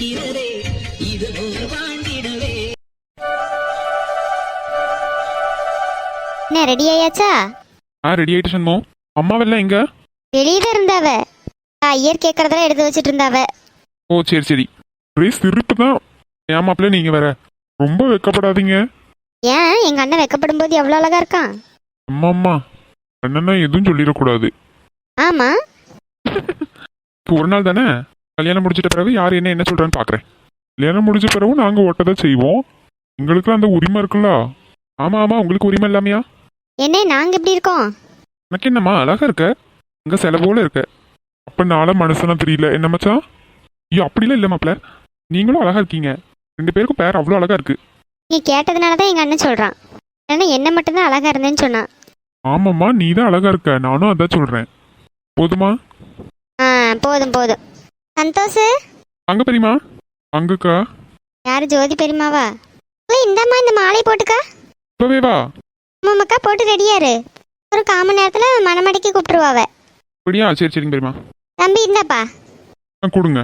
இருக்கிறதே இது போல் வாழ்ந்திடவே. என்ன ரெடி ஆயாச்சா? ஆ ரெடி ஆயிட்டு சண்மோ அம்மாவெல்லாம் எங்க? வெளியே தான் இருந்தாவ ஐயர் கேட்கறதெல்லாம் எடுத்து வச்சிட்டு இருந்தாவ. ஓ சரி சரி. ஒரே சிரிப்பு தான். ஏமாப்பிள்ள நீங்க வேற ரொம்ப வெக்கப்படாதீங்க. ஏன்? எங்க அண்ணன் வெக்கப்படும் போது எவ்வளவு அழகா இருக்கான்? அம்மா அம்மா. அண்ணனா எதுவும் சொல்லிடக்கூடாது. ஆமா. ஒரு நாள் தானே? கல்யாணம் முடிச்சிட்ட பிறகு யார் என்ன என்ன சொல்றான்னு பாக்குறேன். கல்யாணம் முடிச்ச பிறகு நாங்க ஓட்டதான் செய்வோம். எங்களுக்குலாம் அந்த உரிமை இருக்குல்ல? ஆமா ஆமா உங்களுக்கு உரிமை இல்லாமையா? என்ன நாங்க எப்படி இருக்கோம்? எனக்கு என்னம்மா அழகா இருக்க? அங்க செலவோல இருக்க. அப்ப நாள மனசுனா தெரியல. என்ன மச்சான்? ஐயோ அப்படிலாம் இல்ல மாப்ள நீங்களும் அழகா இருக்கீங்க. ரெண்டு பேருக்கும் பேர் அவ்வளோ அழகா இருக்கு. நீ கேட்டதுனால தான் எங்க அண்ணன் சொல்றான். ஏன்னா என்ன மட்டும்தான் அழகா இருந்தேன்னு சொன்னான். ஆமாம்மா நீ தான் அழகா இருக்க. நானும் அதான் சொல்றேன். போதுமா? ஆ போதும் போதும். சந்தோஷ்? அங்க பெரியமா அங்கக்கா யாரு ஜோதி பெரியமாவா இல்லை இந்தாம்மா இந்த மாலை போட்டுக்கா. இப்பவே வா. அம்மாக்கா போட்டு ரெடியாரு. ஒரு காமன் நேரத்துல மணமடிக்கு கூப்பிட்டுருவாவ அப்படியா? சரி சரிங்க பெரியமா தம்பி இந்தாப்பா. ஆ, கொடுங்க.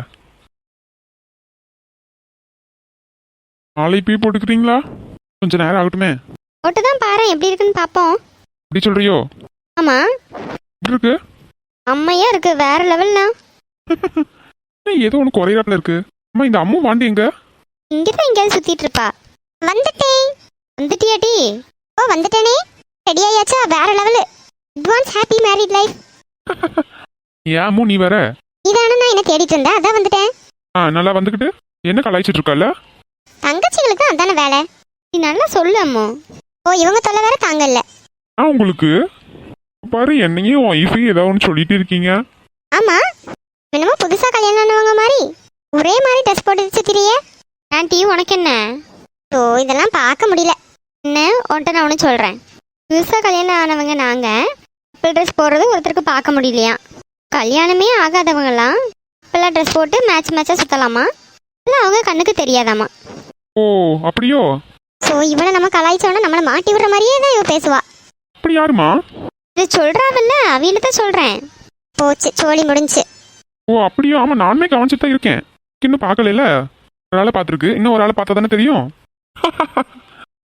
நாளை போய் போட்டுக்கிறீங்களா கொஞ்ச நேரம் ஆகட்டுமே. போட்டு தான் பாரு எப்படி இருக்குன்னு பார்ப்போம் அப்படி சொல்றியோ? ஆமா. எப்படி இருக்கு? அம்மையா இருக்கு. வேற லெவல்னா ஏய், ஏதோ ஒன்று குறையாட்டில் இருக்கு. அம்மா இந்த அம்மு வாண்டி எங்க? இங்கதான் எங்கேயாவது சுத்திட்டு இருப்பா வந்துட்டேன். வந்துட்டியாடி? ஓ வந்துட்டேனே. ரெடி ஆயாச்சா? வேற level advance happy married life ஏன் அம்மு நீ வேற? இதான நான் என்ன தேடிட்டு இருந்தேன்? அதான் வந்துட்டேன். ஆ நல்லா வந்துக்கிட்டு? என்ன கலாய்ச்சிட்டு இருக்கல? தங்கச்சிகளுக்கு அதான வேலை. நீ நல்லா சொல்லு அம்மோ. ஓ இவங்க தொல்லை வேற தாங்க இல்ல ஆ உங்களுக்கு? பாரு என்னையும் ஒய்ஃபையும் ஏதாவது ஒன்று சொல்லிட்டு இருக்கீங்க. என்னமோ புதுசா கல்யாணம் ஆனவங்க மாதிரி. ஒரே மாதிரி ட்ரெஸ் போட்டு சுத்திரியே. ஆன்ட்டி உனக்கு என்ன? ஓ இதெல்லாம் பார்க்க முடியல. என்ன? உன்ட்ட நான் ஒன்று சொல்கிறேன் புதுசாக கல்யாணம் ஆனவங்க நாங்கள் கப்பல் ட்ரெஸ் போடுறது ஒருத்தருக்கு பார்க்க முடியலையா? கல்யாணமே ஆகாதவங்கலாம் இப்பெல்லாம் ட்ரெஸ் போட்டு மேட்ச் மேட்சாக சுற்றலாமா இல்லை அவங்க கண்ணுக்கு தெரியாதாமா? ஓ அப்படியோ? ஸோ இவனை நம்ம கலாய்ச்சோன்னா நம்மளை மாட்டி விடுற மாதிரியே தான் இவ பேசுவா. அப்படி யாருமா இது சொல்கிறாவில்ல அவியில தான் சொல்கிறேன் போச்சு சோழி முடிஞ்சு. ஓ அப்படியோ? ஆமா நானுமே கவனிச்சுட்டு தான் இருக்கேன். இன்னும் பார்க்கல ஒரு ஆளை பார்த்துருக்கு. இன்னும் ஒரு ஆளை பார்த்தா தானே தெரியும்?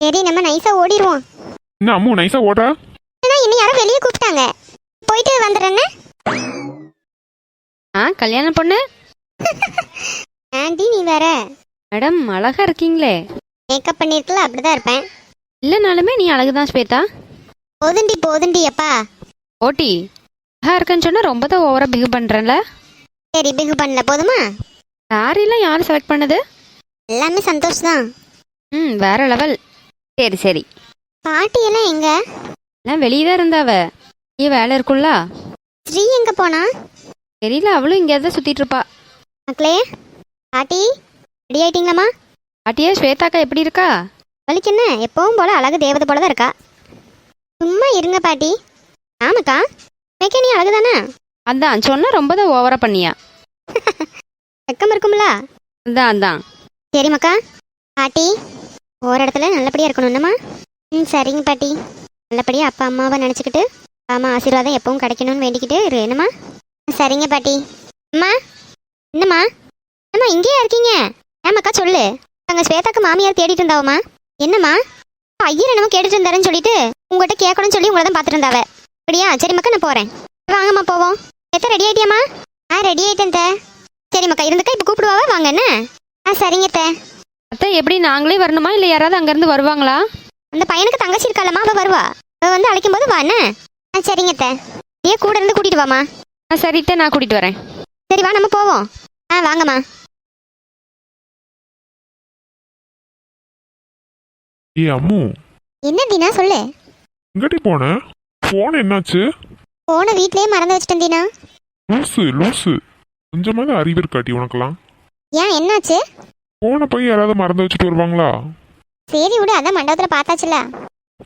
சரி நம்ம நைஸாக ஓடிடுவோம் என்ன அம்மு நைஸா ஓடுறா? ஏன்னா இன்னும் யாரோ வெளியே கூப்பிட்டாங்க. போயிட்டு வந்துடுறேன்னு. ஆ கல்யாண பொண்ணு? ஆண்டி நீ வேற. மேடம் அழகா இருக்கீங்களே. மேக்கப் பண்ணிருக்கல அப்படிதான் இருப்பேன். இல்லைனாலுமே நீ அழகுதான் ஸ்வேதா. போதுண்டி போதுண்டி அப்பா. ஓட்டி அழகா இருக்கேன்னு சொன்னா ரொம்ப தான் ஓவரா பிஹேவ் பண்றேன்ல. சரி பிகு பண்ணல. போதுமா? சாரிலாம் யார் செலக்ட் பண்ணது? எல்லாமே சந்தோஷ் தான். ம் வேற லெவல் சரி சரி. பாட்டி எல்லாம் எங்க? எல்லாம் வெளியே தான் இருந்தாவ. நீ வேலை இருக்குல்ல ஸ்ரீ எங்க போனா? தெரியல அவளும் இங்கே தான் சுத்திட்டு இருப்பா. மக்களே பாட்டி ரெடி ஆயிட்டீங்களாம்மா? பாட்டியா ஸ்வேதாக்கா எப்படி இருக்கா? அவளுக்கு என்ன? எப்பவும் போல அழகு தேவதை போல தான் இருக்கா? சும்மா இருங்க பாட்டி. ஆமாக்கா. மேக்கே நீ அழகு தானே அதான் சொன்னா ரொம்ப தான் ஓவரா பண்ணியா. வெக்கம் இருக்கும்ல? அதான் அதான். சரி மக்கா. பாட்டி ஒரு இடத்துல நல்லபடியா இருக்கணும் என்னம்மா? ம் சரிங்க பாட்டி. நல்லபடியா அப்பா அம்மாவை நினச்சிக்கிட்டு அம்மா ஆசீர்வாதம் எப்பவும் கிடைக்கணும்னு வேண்டிக்கிட்டு இரு என்னம்மா? சரிங்க பாட்டி. அம்மா என்னம்மா? என்னம்மா இங்கேயா இருக்கீங்க? ஏமாக்கா சொல்லு. அங்கே ஸ்வேதாக்கு மாமியார் தேடிட்டு இருந்தாவம்மா. என்னம்மா? ஐயர் என்னமோ கேட்டுட்டு இருந்தாருன்னு சொல்லிட்டு உங்கள்கிட்ட கேட்கணும்னு சொல்லி உங்களை தான் பார்த்துட்டு இருந்தாவ. அப்படியா? சரி மக்கா நான் போகிறேன் வாங்கம்மா போவோம். எத்த ரெடி ஆயிட்டியாம்மா ஆ ரெடி ஆயிட்டேன் தே. சரி மக்கா இருந்துக்கா இப்போ கூப்பிடுவாவா? வாங்க என்ன? ஆ சரிங்க தே. அத்தை எப்படி நாங்களே வரணுமா? இல்லை யாராவது அங்கேருந்து வருவாங்களா? அந்த பையனுக்கு தங்கச்சி இருக்காளம்மா அவ வருவா. அவ வந்து அழைக்கும் போது வா என்ன? ஆ சரிங்க அத்தை நீ கூட இருந்து கூட்டிட்டு வாமா ஆ சரிட்ட நான் கூட்டிட்டு வரேன். சரி வா நம்ம போவோம். ஆ வாங்கம்மா. ஏ அம்மு. என்ன தீனா சொல்லு? எங்கடி போன? போன் என்னாச்சு? போன வீட்லயே மறந்து வச்சுட்டேன் தீனா. லூசு லூசு. கொஞ்சமாவது அறிவு இருக்காட்டி உனக்கெல்லாம். ஏன் என்னாச்சு? போனை போய் யாராவது மறந்து வச்சுட்டு வருவாங்களா? சரி விடு அதான் மண்டபத்துல பார்த்தாச்சுல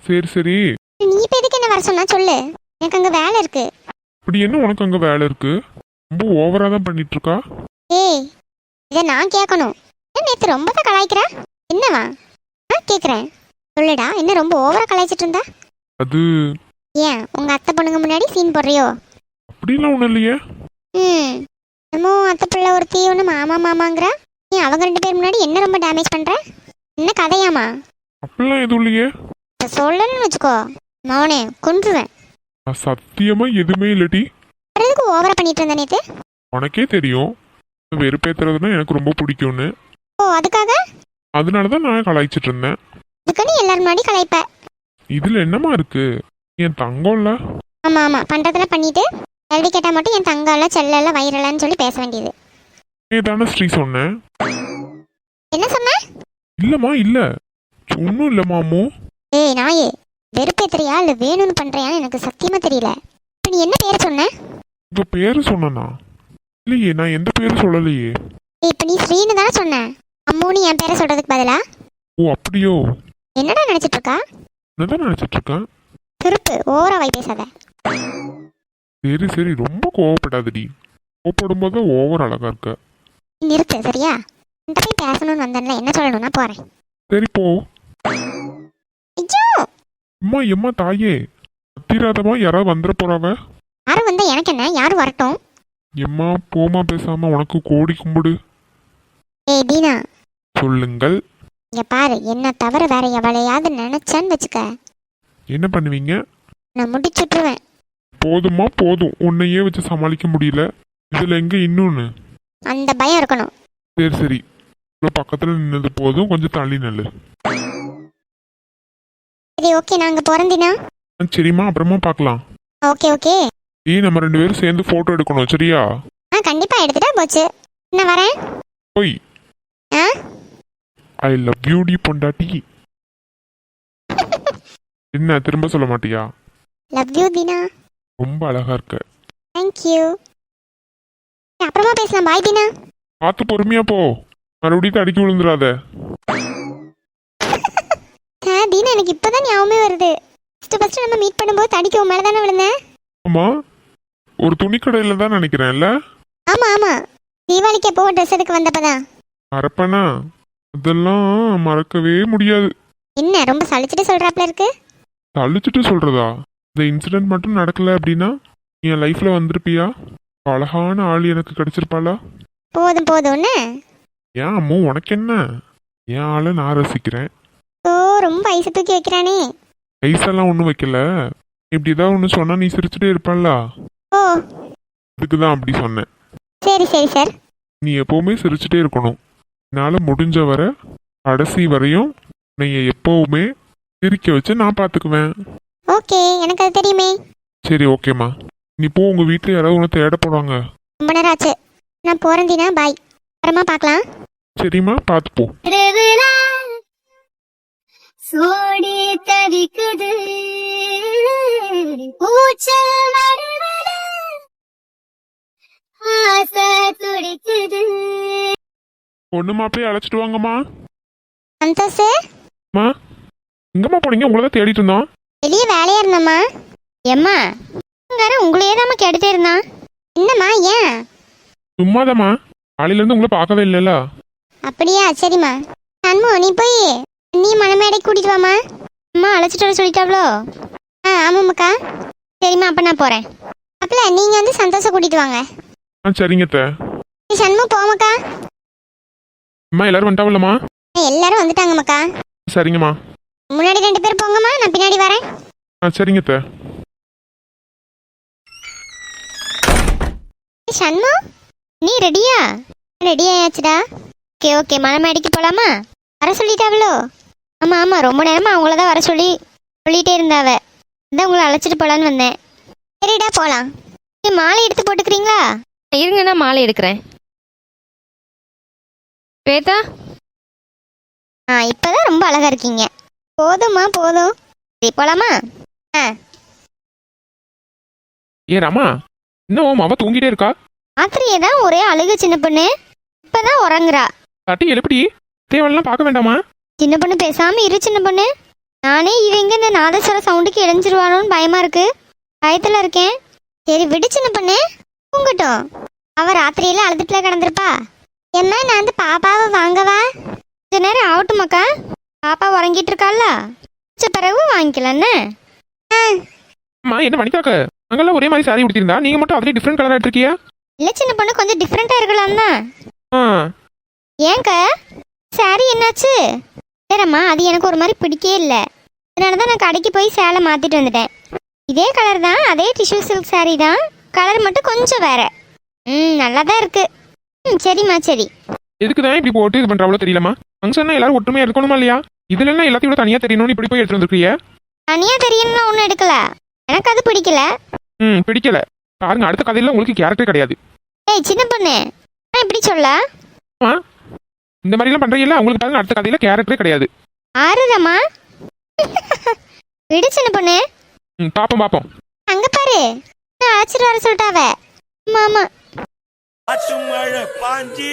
சரி சரி. நீ இப்ப எதுக்கு என்ன வர சொன்னா சொல்லு. எனக்கு அங்க வேலை இருக்கு. இப்படி என்ன உனக்கு அங்க வேலை இருக்கு? ரொம்ப ஓவரா தான் பண்ணிட்டு இருக்கா ஏய் இதை நான் கேட்கணும் ஏன் நேத்து ரொம்ப தான் கலாய்க்கிற? என்னவா? நான் கேட்குறேன் சொல்லுடா என்ன ரொம்ப ஓவரா கலாய்ச்சிட்டு இருந்தா? அது ஏன் உங்க அத்தை பொண்ணுங்க முன்னாடி சீன் போடுறியோ? அப்படிலாம் ஒண்ணும் இல்லையே. ம். என்னமோ அத்தை பிள்ளை ஒருத்தி ஒன்று மாமா மாமாங்கிறா. நீ அவங்க ரெண்டு பேர் முன்னாடி என்ன ரொம்ப டேமேஜ் பண்ற? என்ன கதையாமா அப்படிலாம் எதுவும் இல்லையே. இப்ப சொல்லணும்னு வச்சுக்கோ. மௌனே கொன்றுவேன். நான் சத்தியமா எதுவுமே இல்லடி. எதுக்கு ஓவரா பண்ணிட்டு இருந்த நேத்து உனக்கே தெரியும். வெறுப்பேத்துறதுன்னா எனக்கு ரொம்ப பிடிக்கும்னு. ஓ அதுக்காக? அதனால தான் நான் கலாய்ச்சிட்டு இருந்தேன். அதுக்குன்னு எல்லாரும் முன்னாடி கலாய்ப்ப. இதுல என்னமா இருக்கு? என் தங்கம்ல. ஆமா ஆமா. பண்றதெல்லாம் பண்ணிட்டு கேள்வி கேட்டா மட்டும் என் தங்கால செல்லல வயிறலன்னு சொல்லி பேச வேண்டியது. நீ தானே ஸ்ரீ சொன்னேன். என்ன சொன்ன? இல்லம்மா இல்ல. ஒன்றும் இல்லம்மா அம்மு. ஏய் நாயே வெறுப்பேத்துறியா இல்ல வேணும்னு பண்றியான்னு எனக்கு சத்தியமா தெரியல. இப்ப நீ என்ன பேர் சொன்ன? உங்க பேரு சொன்னனா? இல்லையே நான் எந்த பேரும் சொல்லலையே. ஏய் இப்ப நீ ஸ்ரீன்னு தானே சொன்ன? அம்மூன்னு என் பேரை சொல்றதுக்கு பதிலா? ஓ அப்படியோ. என்னடா நினைச்சிட்டு இருக்கா? என்னதான் நினைச்சிட்டு இருக்கேன் திருப்பு ஓவரா வை பேசாத. சரி சரி ரொம்ப கோவப்படாதடி. கோவப்படும் போது ஓவர் அழகா இருக்க. நிறுத்து சரியா? இந்த போய் பேசணும்னு வந்தேன்ல என்ன சொல்லணும் நான் போறேன். சரி போ. ஐயோ! அம்மா எம்மா தாயே? அத்திராதமா யாராவது வந்துட போறாங்க யாரும் வந்தா எனக்கு என்ன? யாரும் வரட்டும். எம்மா போமா பேசாம உனக்கு கோடி கும்பிடு. ஏய் தீனா. சொல்லுங்கள். இங்க பாரு என்ன தவிர வேற எவளையாவது நினைச்சான்னு வச்சுக்க. என்ன பண்ணுவீங்க? நான் முடிச்சுட்டுருவேன். போதுமா போதும். உன்னையே வச்சு சமாளிக்க முடியல. இதுல எங்க இன்னொன்னு? அந்த பயம் இருக்கணும். சரி சரி. இவ்வளோ பக்கத்துல நின்னது போதும். கொஞ்சம் தள்ளி நல்லு. சரி ஓகே. நான் அங்க பிறந்தினா? சரிம்மா. அப்புறமா பார்க்கலாம் ஓகே ஓகே. ஏய் நம்ம ரெண்டு பேரும் சேர்ந்து போட்டோ எடுக்கணும் சரியா? ஆ கண்டிப்பா எடுத்துட்டா போச்சு. என்ன வரேன். போய். ஆ? ஐ லவ் யூ டி பொண்டாட்டி. என்ன திரும்ப சொல்ல மாட்டியா? Love you Deena. ரொம்ப அழகா இருக்க. தேங்க்யூ அப்புறமா பேசலாம். பாய் தீனா பார்த்து பொறுமையா போ. மறுபடியும் தடிக்கி விழுந்துடாத ஆ தீனா எனக்கு இப்பதான் ஞாபகமே வருது. ஃபர்ஸ்ட் ஃபர்ஸ்ட் நம்ம மீட் பண்ணும்போது தடிக்க உன் மேல தானே விழுந்தேன்? ஆமா. ஒரு துணிக்கடையில தான் நினைக்கிறேன்ல? ஆமா ஆமா. தீபாவளிக்கு எப்போ ட்ரெஸ் எடுக்க வந்தப்பதான்? மறப்பனா? அதெல்லாம் மறக்கவே முடியாது. என்ன ரொம்ப சலிச்சுட்டு சொல்றாப்ல இருக்கு? தள்ளிச்சிட்டு சொல்றதா? இந்த இன்சிடென்ட் மட்டும் நடக்கல அப்படின்னா நீ என் லைஃப்ல வந்திருப்பியா? அழகான ஆள் எனக்கு கிடைச்சிருப்பாளா? போதும் போதும்னு ஏன் அம்மு உனக்கு என்ன? என் ஆளை நான் ரசிக்கிறேன். ஓ ரொம்ப ஐசு தூக்கி வைக்கிறானே. ஐஸெல்லாம் ஒன்றும் வைக்கல. இப்படி ஏதாவது ஒன்று சொன்னா நீ சிரிச்சுட்டே இருப்பல்ல ஓ. அதுக்கு தான் அப்படி சொன்னேன். சரி சரி சார் நீ எப்பவுமே சிரிச்சுட்டே இருக்கணும். என்னால் முடிஞ்ச வரை கடைசி வரையும் உன்னைய எப்பவுமே சிரிக்க வச்சு நான் பார்த்துக்குவேன் ஓகே எனக்கு அது தெரியுமே. சரி ஓகேம்மா. நீ போ உங்கள் வீட்டில் யாராவது உன்னை தேட போகிறாங்க ரொம்ப நேரம் ஆச்சு. நான் போறேன் தீனா பாய் அப்புறமா பார்க்கலாம். சரிம்மா பார்த்து போ. சோடி தவிக்குது. பூச்சல் நடுவல ஆசை துடிக்குது. பொண்ணுமா போய் அழைச்சிட்டு வாங்கம்மா. சந்தோஷ். அம்மா எங்கம்மா போனீங்க உங்களை தான் தேடிட்டு இருந்தோம். வெளியே வேலையா இருந்தம்மா? எம்மா உங்கார உங்களையே தான் கேட்டுட்டே இருந்தான். என்னம்மா ஏன்? சும்மாதாம்மா. காலையிலேருந்து உங்களை பார்க்கவே இல்லைல்ல. அப்படியா சரிம்மா. சண்மு நீ போய் நீ மனமேடை கூட்டிட்டு வாமா அம்மா அழைச்சிட்டு வர சொல்லிட்டாவளோ ஆ ஆமாம்மாக்கா. சரிம்மா அப்போ நான் போகிறேன் அப்பல நீங்கள் வந்து சந்தோஷம் கூட்டிட்டு வாங்க. ஆ சரிங்க அத்தை. நீ சண்மு போமாக்கா அம்மா எல்லாரும் வந்துட்டாவில்லம்மா? எல்லாரும் வந்துட்டாங்கம்மாக்கா. சரிங்கம்மா. முன்னாடி ரெண்டு பேர் போங்கம்மா நான் பின்னாடி வரேன். ஆ சரிங்க அத்தை. ஏய், சண்மு நீ ரெடியா? ரெடி ஆயாச்சுடா. ஓகே ஓகே மனமேடைக்கு போலாமா? வர சொல்லிட்டாவளோ? ஆமா ஆமா ரொம்ப நேரமா அவங்கள தான் வர சொல்லி சொல்லிட்டே இருந்தாவ. அதான் உங்களை அழைச்சிட்டு போலான்னு வந்தேன். சரிடா போலாம். நீ மாலை எடுத்து போட்டுக்கிறீங்களா? இருங்க நான் மாலை எடுக்கிறேன். ஸ்வேதா? ஆ இப்பதான் ரொம்ப அழகா இருக்கீங்க. போதும்மா போதும். சரி போலாமா? ஆ. ஏ ராமா இன்னும் அவ தூங்கிட்டே இருக்கா? ராத்திரியே தான் ஒரே அழுகு சின்ன பொண்ணு. இப்பதான் உறங்குறா. தட்டி எழுப்பிடி. தேவலாம் பார்க்க வேண்டாமா? சின்ன பொண்ணு பேசாம இரு சின்ன பொண்ணு. நானே இவங்க இந்த நாதஸ்வர சவுண்டுக்கு இழைஞ்சிருவானோன்னு பயமா இருக்கு. பயத்துல இருக்கேன். சரி விடு சின்ன பொண்ணு. தூங்கட்டும். அவ ராத்திரியில அழுதுட்டுல கிடந்திருப்பா. எம்மா நான் வந்து பாப்பாவை வாங்கவா? கொஞ்ச நேரம் ஆகட்டுமாக்கா? பாப்பா உறங்கிட்டு இருக்கால உச்ச பிறகு வாங்கிக்கலான்னு அம்மா என்ன மணிக்காக்க அங்கெல்லாம் ஒரே மாதிரி சாரி உடுத்திருந்தா நீங்க மட்டும் அதுலயே டிஃப்ரெண்ட் கலரா எடுத்திருக்கியா? இல்ல சின்ன பொண்ணு கொஞ்சம் டிஃப்ரெண்டா இருக்கலாம் தான். ஏங்க சாரி என்னாச்சு? சரிம்மா அது எனக்கு ஒரு மாதிரி பிடிக்கவே இல்லை. அதனால தான் நான் கடைக்கு போய் சேலை மாற்றிட்டு வந்துட்டேன். இதே கலர் தான் அதே டிஷ்யூ சில்க் saree தான். கலர் மட்டும் கொஞ்சம் வேற. ம் நல்லா தான் இருக்கு. ம் சரிம்மா சரி. எதுக்கு தான் இப்படி போட்டு இது பண்றாவளோ தெரியலமா ஃபங்க்ஷன்னா எல்லாரும் ஒற்றுமையா இருக்கணுமா இல்லையா? இதுல எல்லாம் எல்லாத்தையும் விட தனியா தெரியணும்னு இப்படி போய் எடுத்து வந்திருக்கிய தனியாக தெரியணும்னு ஒன்றும் எடுக்கல. எனக்கு அது பிடிக்கல. ம் பிடிக்கல. பாருங்க அடுத்த கதையில உங்களுக்கு கேரக்டர் கிடையாது. ஏய் சின்ன பொண்ணு. நான் இப்படி சொல்ல. ஆ இந்த மாதிரி எல்லாம் பண்றீங்கல்ல உங்களுக்கு பாருங்க அடுத்த கதையில கேரக்டரே கிடையாது. ஆறுதம்மா? விடு சின்ன பொண்ணு. ம் பாப்போம் பாப்போம். அங்க பாரு. நான் அழைச்சிட்டு வர சொல்லிட்டாவ. ஆமா അട്ടുമഴ പാഞ്ചി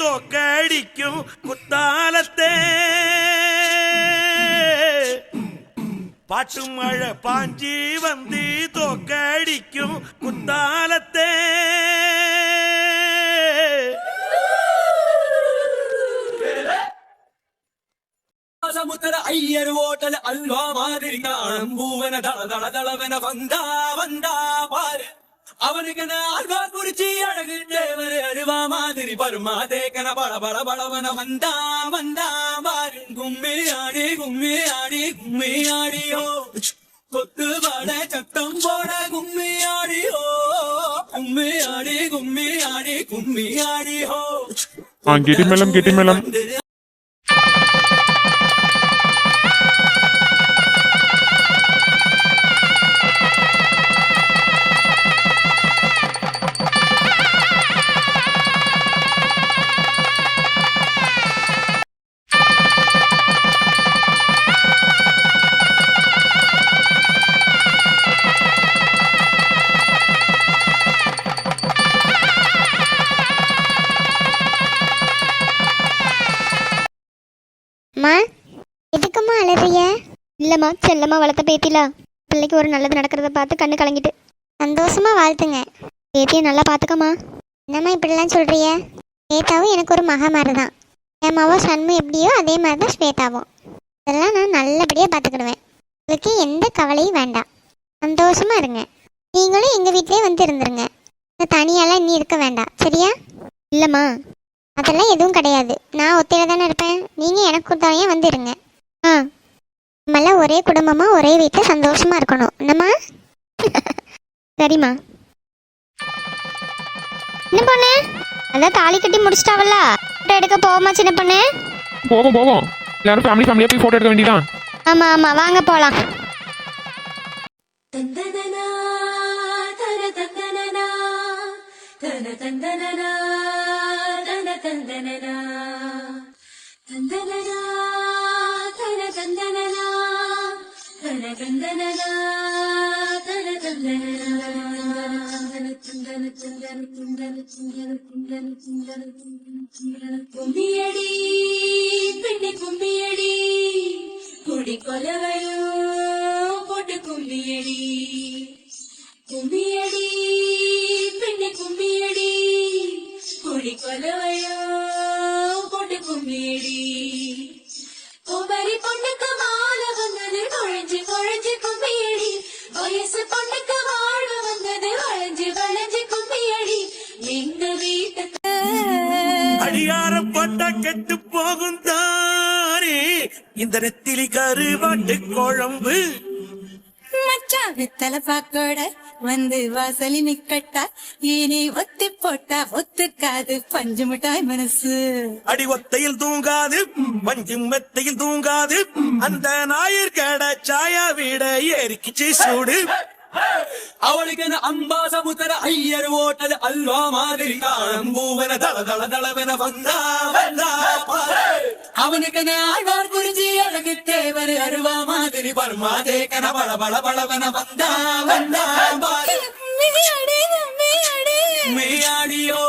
തോക്കടിക്കും കുത്താലത്തെ. പാട്ടുമഴ പാഞ്ചീവന്തി തോക്കടിക്കും കുത്താലത്തെ. സമുദ്ര അയ്യർ ഓട്ടൽ അൽവാ മാതിരി പൂവന തള തള തളവന വന്താ പാര്. அவனுக்கு அல்வா குறிச்சி அழகு தேவர் அருவா மாதிரி பருமா தேக்கன பட பட படவன வந்தா வந்தா பாரு கும்மி ஆடி கும்மி ஆடி கும்மி ஆடியோ. கொத்து பாட சத்தம் போட கும்மி ஆடியோ. கும்மி ஆடி கும்மி ஆடி கும்மி ஆடியோ. ஆ கெட்டி இல்லைம்மா செல்லம்மா வளர்த்த பேத்திலா. பிள்ளைக்கு ஒரு நல்லது நடக்கிறத பார்த்து கண்ணு கலங்கிட்டு. சந்தோஷமா வாழ்த்துங்க. பேத்தியை நல்லா பார்த்துக்கம்மா என்னம்மா இப்படிலாம் சொல்கிறிய ஸ்வேதாவும் எனக்கு ஒரு மக மாதிரி தான் என் மாவோ சண்மு எப்படியோ அதே மாதிரி தான் ஸ்வேதாவும். அதெல்லாம் நான் நல்லபடியாக பார்த்துக்கிடுவேன் உங்களுக்கு எந்த கவலையும் வேண்டாம். சந்தோஷமாக இருங்க. நீங்களும் எங்கள் வீட்டிலே வந்து இருந்துருங்க. தனியாலாம் இனி இருக்க வேண்டாம். சரியா? இல்லைம்மா. அதெல்லாம் எதுவும் கிடையாது. நான் ஒத்தையில தானே இருப்பேன். நீங்கள் எனக்கு துணையாக வந்துடுங்க நம்மளாம் ஒரே குடும்பமாக ஒரே வீட்டில் சந்தோஷமா இருக்கணும். என்னம்மா? சரிம்மா. என்ன பொண்ணு அதான் தாலி கட்டி முடிச்சிட்டாவல்ல. ஃபோட்டோ எடுக்க போவோமா சின்ன பொண்ணு? போவோம் போவோம். எல்லாரும் ஃபேமிலி ஃபேமிலியா போய் போட்டோ எடுக்க வேண்டியதான் ஆமாம் ஆமாம் வாங்க போகலாம் தந்தனனா தன தந்தனனா தன தந்தனனா தன தந்தனனா தந்தனனா കുമ്മിയടി പെണ്ണെ കുമ്മിയടി കുടിക്കൊലവയോ പൊട്ട് കുമ്മിയടി. കുമ്മിയ கருவாட்டு குழம்பு. மச்சான் வெத்தலை பாக்கோட வந்து வாசலி நிக்கட்டா. இனி ஒத்தி போட்டா ஒத்துக்காது. பஞ்சு மிட்டாய் மனசு. அடி ஒத்தையில் தூங்காது. பஞ்சு மெத்தையில் தூங்காது. அந்த ஞாயிறு கடை சாயா வீட ஏறிக்குச்சு சூடு. அவளுக்கு அம்பா சமுத்திர ஐயர் ஓட்டல் அல்வா மாதிரி காணும் பூவன தள தள தளவென வந்தா வந்தா பாரு அவனுக்கு ஆழ்வார் குறிஞ்சி அழகு தேவர் அருவா மாதிரி பர்மா தேக்கன பள பள பளவென வந்தா வந்தா மீயாடியோ